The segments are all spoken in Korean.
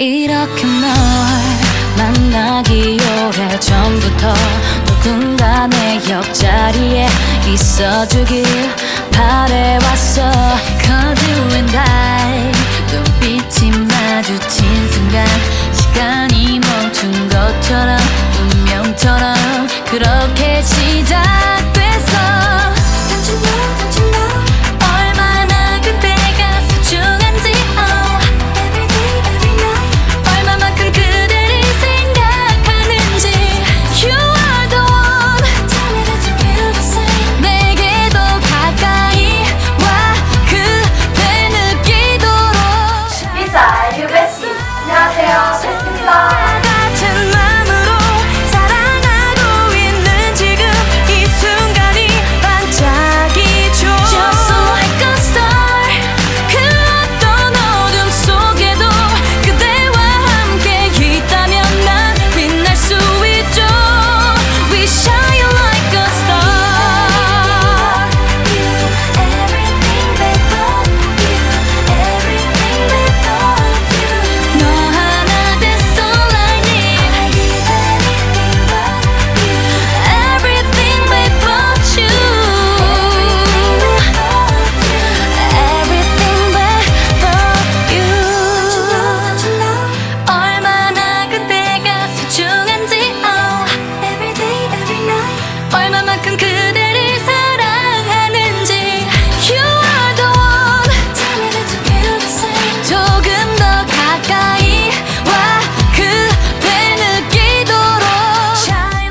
이렇게 널 만나기 오래 전부터 누군가 내 옆자리에 있어주길 바래왔어. Cause you and I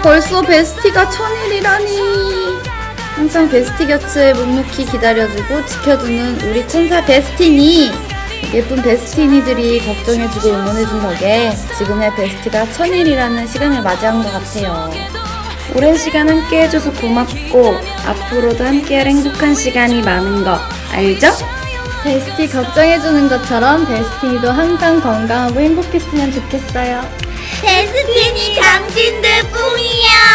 벌써 베스티가 천일이라니. 항상 베스티 곁을 묵묵히 기다려주고 지켜주는 우리 천사 베스티니. 예쁜 베스티니들이 걱정해주고 응원해준 덕에 지금의 베스티가 천일이라는 시간을 맞이한 것 같아요. 오랜 시간 함께 해줘서 고맙고 앞으로도 함께할 행복한 시간이 많은 거 알죠? 베스티 걱정해주는 것처럼 베스티니도 항상 건강하고 행복했으면 좋겠어요. 베스틴이 당신들 뿐이야.